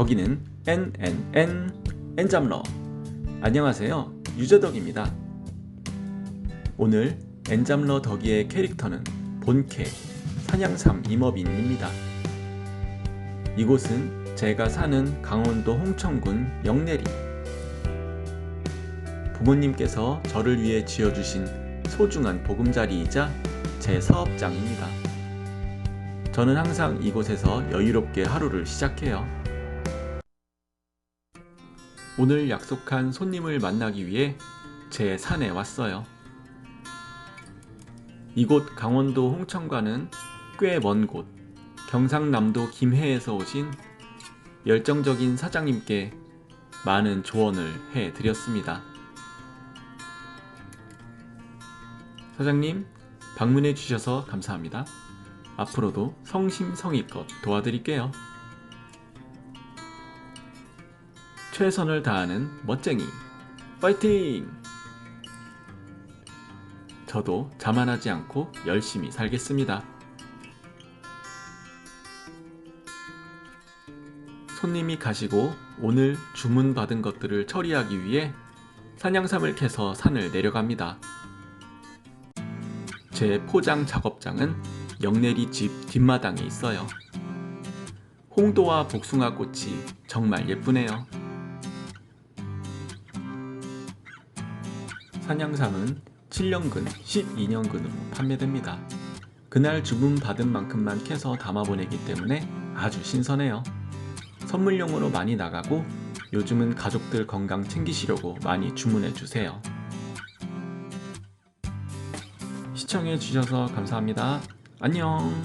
덕이는 NNN N잡러. 안녕하세요. 유저덕입니다. 오늘 N잡러 덕이의 캐릭터는 본캐 사냥삼 임업인입니다. 이곳은 제가 사는 강원도 홍천군 영내리. 부모님께서 저를 위해 지어주신 소중한 보금자리이자 제 사업장입니다. 저는 항상 이곳에서 여유롭게 하루를 시작해요. 오늘 약속한 손님을 만나기 위해 제 산에 왔어요. 이곳 강원도 홍천과는 꽤 먼 곳, 경상남도 김해에서 오신 열정적인 사장님께 많은 조언을 해 드렸습니다. 사장님, 방문해 주셔서 감사합니다. 앞으로도 성심성의껏 도와드릴게요. 최선을 다하는 멋쟁이, 파이팅! 저도 자만하지 않고 열심히 살겠습니다. 손님이 가시고 오늘 주문받은 것들을 처리하기 위해 사냥삼을 캐서 산을 내려갑니다. 제 포장 작업장은 영내리 집 뒷마당에 있어요. 홍도와 복숭아 꽃이 정말 예쁘네요. 사냥삼은 7년근, 12년근으로 판매됩니다. 그날 주문 받은 만큼만 캐서 담아보내기 때문에 아주 신선해요. 선물용으로 많이 나가고 요즘은 가족들 건강 챙기시려고 많이 주문해 주세요. 시청해 주셔서 감사합니다. 안녕.